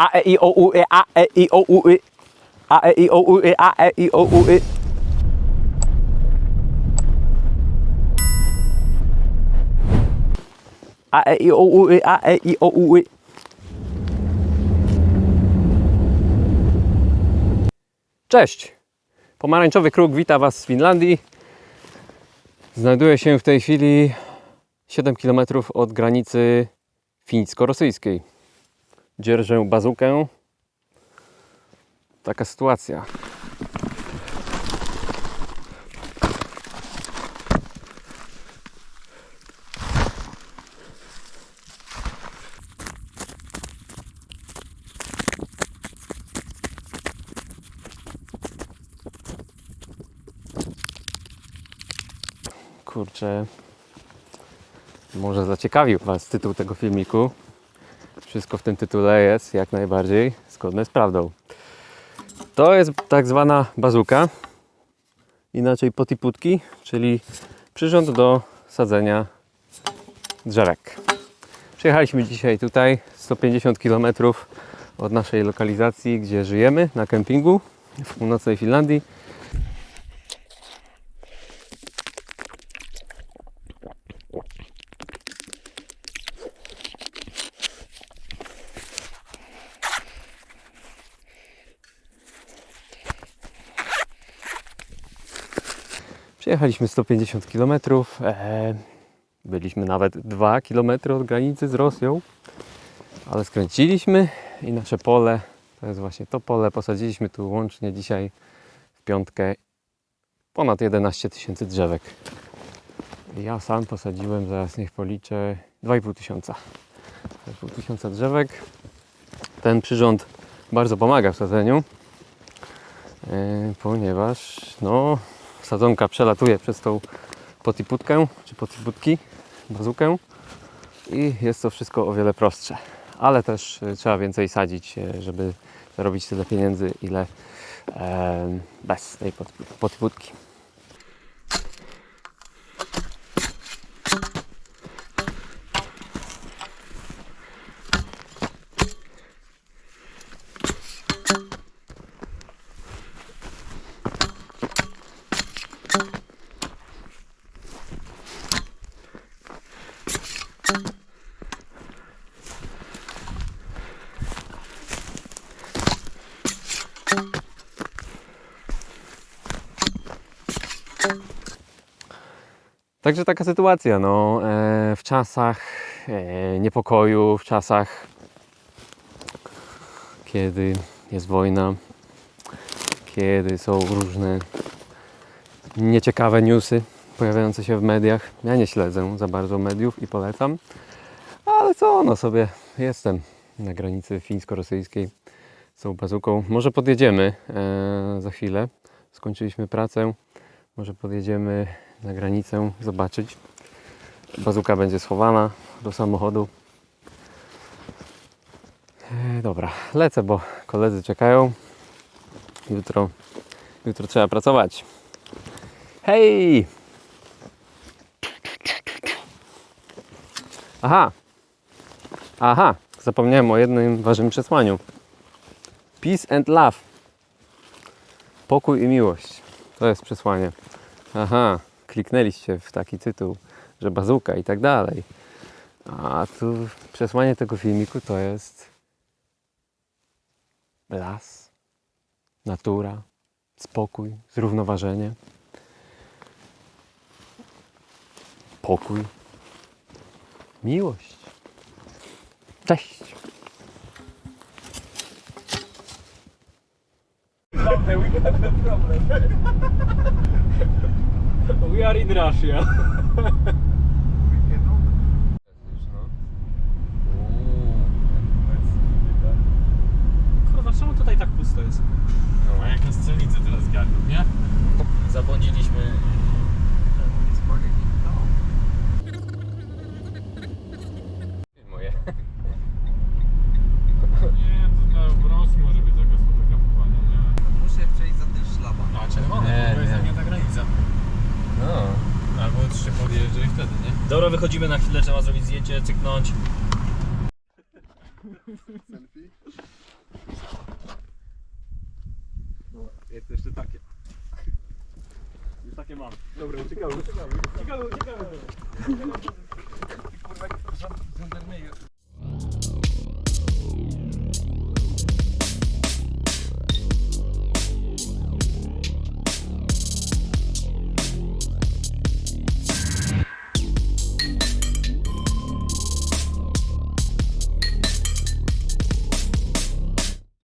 A, E, I, O, U, E, A, E, I, O, U, Y. A, E, I, O, U, Y, A, E, I, O, U, Y. A, E, I, O, U, Y, A, E, I, O, U, Y. Cześć! Pomarańczowy Kruk wita Was z Finlandii. Znajduję się w tej chwili 7 km od granicy fińsko-rosyjskiej. Dzierżę bazukę. Taka sytuacja. Kurczę, może zaciekawił Was tytuł tego filmiku. Wszystko w tym tytule jest jak najbardziej zgodne z prawdą. To jest tak zwana bazuka, inaczej potiputki, czyli przyrząd do sadzenia drzewek. Przyjechaliśmy dzisiaj tutaj 150 km od naszej lokalizacji, gdzie żyjemy, na kempingu w północnej Finlandii. Przyjechaliśmy 150 km. Byliśmy nawet 2 km od granicy z Rosją, ale skręciliśmy i nasze pole, to jest właśnie to pole, posadziliśmy tu łącznie dzisiaj w piątkę ponad 11 tysięcy drzewek. Ja sam posadziłem, zaraz niech policzę, 2,5 tysiąca. 2,5 tysiąca drzewek. Ten przyrząd bardzo pomaga w sadzeniu, e, ponieważ no, sadzonka przelatuje przez tą potiputkę, czy potiputki, bazukę i jest to wszystko o wiele prostsze. Ale też e, trzeba więcej sadzić, e, żeby zarobić tyle pieniędzy, ile e, bez tej pot- potiputki. Także taka sytuacja, no, e, w czasach e, niepokoju, w czasach, kiedy jest wojna, kiedy są różne nieciekawe newsy pojawiające się w mediach. Ja nie śledzę za bardzo mediów i polecam, ale co, no sobie jestem na granicy fińsko-rosyjskiej z tą bazuką. Może podjedziemy e, za chwilę. Skończyliśmy pracę. Może podjedziemy na granicę zobaczyć. Bazuka będzie schowana do samochodu. E, dobra, lecę, bo koledzy czekają. Jutro, jutro trzeba pracować. Hej! Aha! Aha! Zapomniałem o jednym ważnym przesłaniu. Peace and love. Pokój i miłość. To jest przesłanie. Aha, kliknęliście w taki tytuł, że bazuka i tak dalej. A tu przesłanie tego filmiku to jest las, natura, spokój, zrównoważenie, pokój, miłość. Cześć! We are in Russia. Kurwa, czemu tutaj tak pusto jest? A jak na strzelnicy teraz garną, nie? Zabłądziliśmy. Moje. Nie, to na w Rosji może być zakaz fotografowania, nie? Muszę przejść za ten szlaban. A, czerwone, Nie, to jest nie. zamknięta granica. No. Albo trzy podjeżdża i wtedy, nie? Dobra, wychodzimy na chwilę, trzeba zrobić zdjęcie, cyknąć. Selfie. Dobra, jest jeszcze takie. Już takie mam. Dobra, uciekamy, uciekamy. Uciekamy, uciekamy.